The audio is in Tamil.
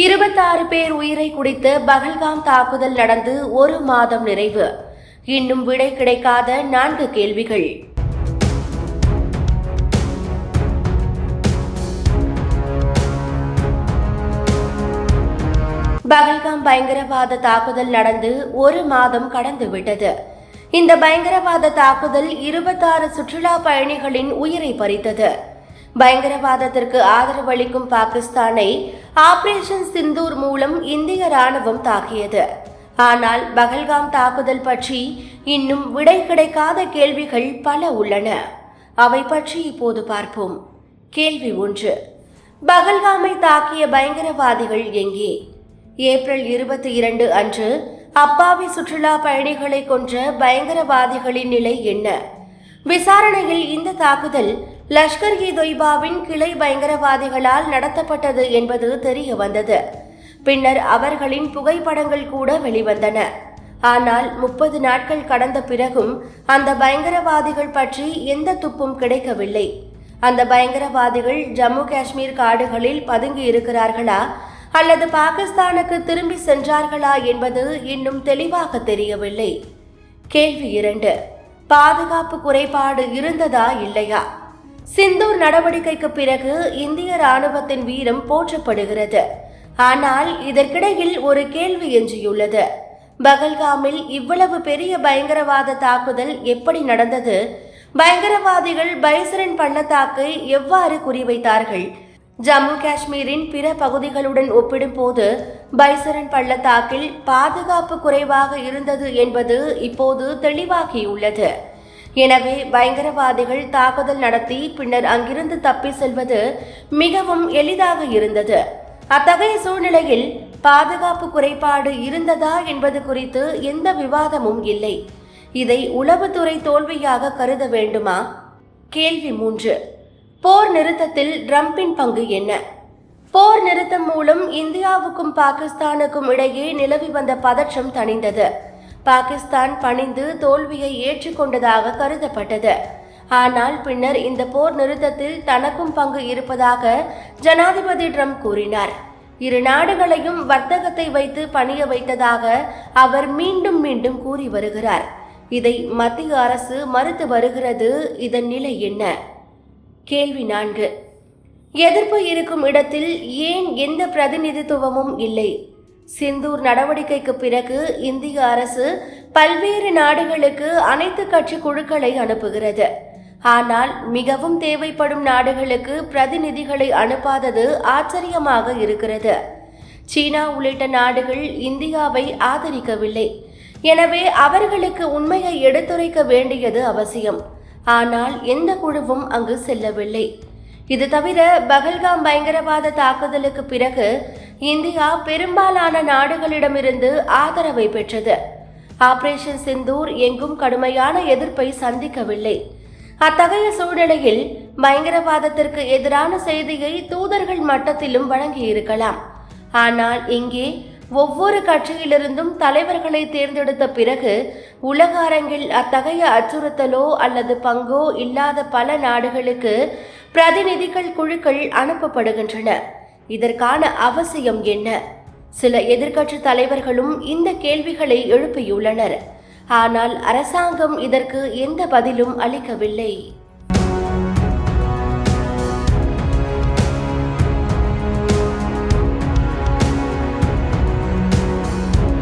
இருபத்தாறு பேர் உயிரை குடித்த பகல்காம் தாக்குதல் நடந்து ஒரு மாதம் நிறைவு. இன்னும் விடை கிடைக்காத நான்கு கேள்விகள். பகல்காம் பயங்கரவாத தாக்குதல் நடந்து ஒரு மாதம் கடந்து விட்டது. இந்த பயங்கரவாத தாக்குதல் இருபத்தாறு சுற்றுலா பயணிகளின் உயிரை பறித்தது. பயங்கரவாதத்திற்கு ஆதரவளிக்கும் பாகிஸ்தானை ஆபரேஷன் சிந்தூர் மூலம் இந்திய ராணுவம் தாக்கியது. ஆனால் பகல்காம் தாக்குதல் பற்றி இன்னும் விடை கிடைக்காத கேள்விகள் பல உள்ளன. அவை பற்றி இப்போது பார்ப்போம். கேள்வி ஒன்று. பகல்காமை தாக்கிய பயங்கரவாதிகள் எங்கே? ஏப்ரல் இருபத்தி இரண்டு அன்று அப்பாவி சுற்றுலா பயணிகளை கொன்ற பயங்கரவாதிகளின் நிலை என்ன? விசாரணையில் இந்த தாக்குதல் லஷ்கர் இ தொய்பாவின் கிளை பயங்கரவாதிகளால் நடத்தப்பட்டது என்பது தெரிய வந்தது. பின்னர் அவர்களின் புகைப்படங்கள் கூட வெளிவந்தன. ஆனால் முப்பது நாட்கள் கடந்த பிறகும் அந்த பயங்கரவாதிகள் பற்றி எந்த துப்பும் கிடைக்கவில்லை. அந்த பயங்கரவாதிகள் ஜம்மு காஷ்மீர் காடுகளில் பதுங்கி இருக்கிறார்களா? அல்லது பாகிஸ்தானுக்கு திரும்பி சென்றார்களா என்பது இன்னும் தெளிவாக தெரியவில்லை. கேள்வி இரண்டு. பாதுகாப்பு குறைபாடு இருந்ததா இல்லையா? சிந்தூர் நடவடிக்கைக்கு பிறகு இந்திய ராணுவத்தின் வீரம் போற்றப்படுகிறது. ஆனால் இதற்கிடையில் ஒரு கேள்வி எஞ்சியுள்ளது. பகல்காமில் இவ்வளவு பெரிய பயங்கரவாத தாக்குதல் எப்படி நடந்தது? பயங்கரவாதிகள் பைசரன் பள்ளத்தாக்கை எவ்வாறு குறிவைத்தார்கள்? ஜம்மு காஷ்மீரின் பிற பகுதிகளுடன் ஒப்பிடும்போது பைசரன் பள்ளத்தாக்கில் பாதுகாப்பு குறைவாக இருந்தது என்பது இப்போது தெளிவாகியுள்ளது. எனவே பயங்கரவாதிகள் தாக்குதல் நடத்தி பின்னர் அங்கிருந்து தப்பி செல்வது மிகவும் எளிதாக இருந்தது. அத்தகைய சூழ்நிலையில் பாதுகாப்பு குறைபாடு இருந்ததா என்பது குறித்து எந்த விவாதமும் இல்லை. இதை உளவுத்துறை தோல்வியாக கருத வேண்டுமா? கேள்வி மூன்று. போர் நிறுத்தத்தில் ட்ரம்பின் பங்கு என்ன? போர் நிறுத்தம் மூலம் இந்தியாவுக்கும் பாகிஸ்தானுக்கும் இடையே நிலவி வந்த பதற்றம் தணிந்தது. பாகிஸ்தான் பணிந்து தோல்வியை ஏற்றுக்கொண்டதாக கருதப்பட்டது. ஆனால் பின்னர் இந்த போர் நிறுத்தத்தில் தனக்கும் பங்கு இருப்பதாக ஜனாதிபதி ட்ரம்ப் கூறினார். இரு நாடுகளையும் வர்த்தகத்தை வைத்து பணிய வைத்ததாக அவர் மீண்டும் மீண்டும் கூறி வருகிறார். இதை மத்திய அரசு மறுத்து வருகிறது. இதன் நிலை என்ன? கேள்வி நான்கு. எதிர்ப்பு இருக்கும் இடத்தில் ஏன் எந்த பிரதிநிதித்துவமும் இல்லை? சிந்தூர் நடவடிக்கைக்கு பிறகு இந்திய அரசு பல்வேறு நாடுகளுக்கு அனைத்து கட்சி குழுக்களை அனுப்புகிறது. ஆனால் மிகவும் தேவைப்படும் நாடுகளுக்கு பிரதிநிதிகளை அனுப்பாதது ஆச்சரியமாக இருக்கிறது. சீனா உள்ளிட்ட நாடுகள் இந்தியாவை ஆதரிக்கவில்லை. எனவே அவர்களுக்கு உண்மையை எடுத்துரைக்க வேண்டியது அவசியம். ஆனால் எந்த குழுவும் அங்கு செல்லவில்லை. இது தவிர பகல்காம் பயங்கரவாத தாக்குதலுக்கு பிறகு இந்தியா பெரும்பாலான நாடுகளிடமிருந்து ஆதரவை பெற்றது. ஆபரேஷன் சிந்தூர் எங்கும் கடுமையான எதிர்ப்பை சந்திக்கவில்லை. அத்தகைய சூழ்நிலையில் பயங்கரவாதத்திற்கு எதிரான செய்தியை தூதர்கள் மட்டத்திலும் வழங்கியிருக்கலாம். ஆனால் இங்கே ஒவ்வொரு கட்சியிலிருந்தும் தலைவர்களை தேர்ந்தெடுத்த பிறகு உலக அரங்கில் அத்தகைய அச்சுறுத்தலோ அல்லது பங்கோ இல்லாத பல நாடுகளுக்கு பிரதிநிதிகள் குழுக்கள் அனுப்பப்படுகின்றன. இதற்கான அவசியம் என்ன? சில எதிர்க்கட்சி தலைவர்களும் இந்த கேள்விகளை எழுப்பியுள்ளனர். ஆனால் அரசாங்கம் இதற்கு எந்த பதிலும் அளிக்கவில்லை.